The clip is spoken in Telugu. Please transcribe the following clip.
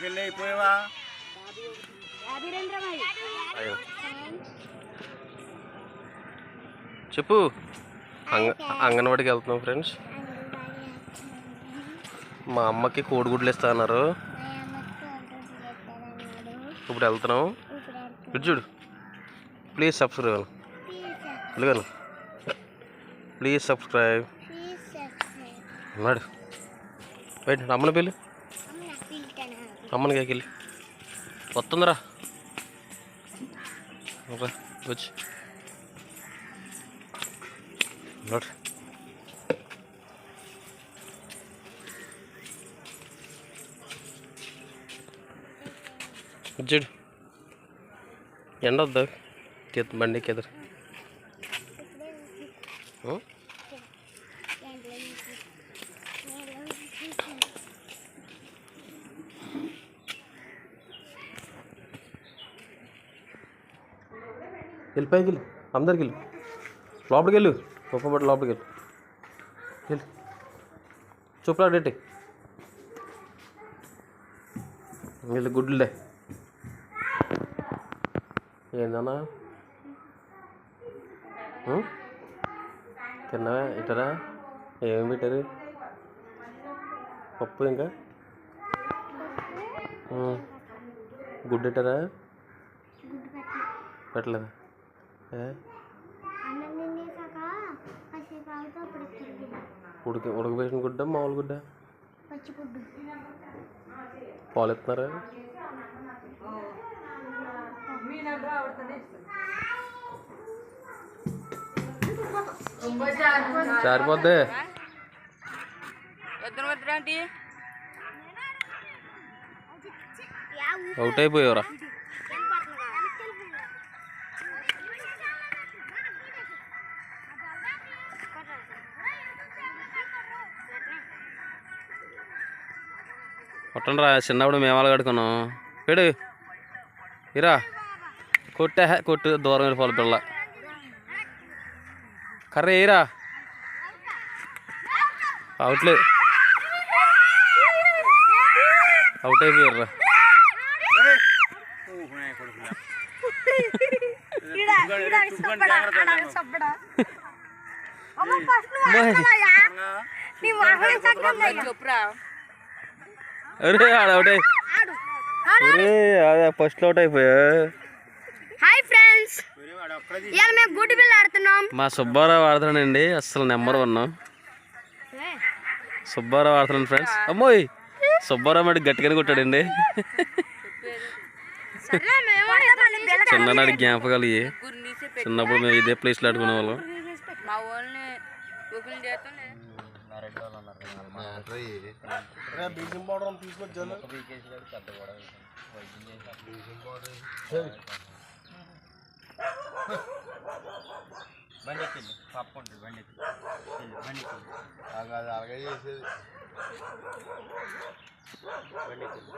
పెళ్ళి అయిపోయావా? అయ్యో. చెప్పు. అంగ అంగన్వాడికి వెళ్తున్నాం ఫ్రెండ్స్. మా అమ్మకి కోడిగుడ్లు ఇస్తా అన్నారు. ఇప్పుడు వెళ్తున్నాం. ఇటు చూడు. Please subscribe. ఇదిగోను please subscribe. అన్నాడు బయట అమ్మని పిల్లి అమ్మని కాకెళ్ళి వస్తుందిరా. వచ్చి చూడు ఎండ వద్దు. తీత్ బండికి ఎదురు వెళ్ళిపోయి వెళ్ళి పైకి వెళ్ళు అందరికి వెళ్ళు. లోపలికి వెళ్ళు. గొప్పబడి లోపలికి వెళ్ళు. వెళ్ళు. చూపులా డేటి వీళ్ళు గుడ్లే ఏందన్నా? తిన్నావా? ఇటరా? ఏమి పెట్టారు? పప్పు ఇంకా? గుడ్డు ఇట్టారా పెట్టలేదా? ఉడక ఉడకబెట్టిన గుడ్డ మామూలు గుడ్డ? పాలు ఎత్తున్నారా సరిపోద్ది అవుట్ అయిపోయావురా. కొట్టండి రా చిన్నప్పుడు మేమాలు కడుకున్నాం పెడు ఇరా. కొట్టే కొట్టు దూరం వెళ్ళిపోవాలి పిల్ల. కర్ర ఏరా అవుట్లే అవుట్ అయిపోయారు చెప్పురా. అరే ఆడ అవుట్ అయి అరే అదే ఫస్ట్ అవుట్ అయిపోయా. హాయ్ ఫ్రెండ్స్ ఇవాళ మేము గుడ్డి బిల్ ఆడుతున్నాం. మా సుబ్బారావు ఆడుతున్నాడండి అసలు నెంబర్ వన్. సుబ్బారావు ఆడుతున్నాడు ఫ్రెండ్స్ అమ్మోయ్ సుబ్బారావు మరి గట్టిగానే కొట్టాడండి. చిన్ననాటి జ్ఞాపకాలు ఇవి చిన్నప్పుడు మేము ఇదే ప్లేస్లో ఆడుకునే వాళ్ళం ఒకరిని చేస్తాం బ్లీచింగ్ పౌడర్ తీసుకొచ్చాను బండి ఎక్కింది. పప్పు ఉంటుంది బండి ఎక్కి బండి ఎక్కింది. అలాగే చేసేది. బండి ఎక్కింది.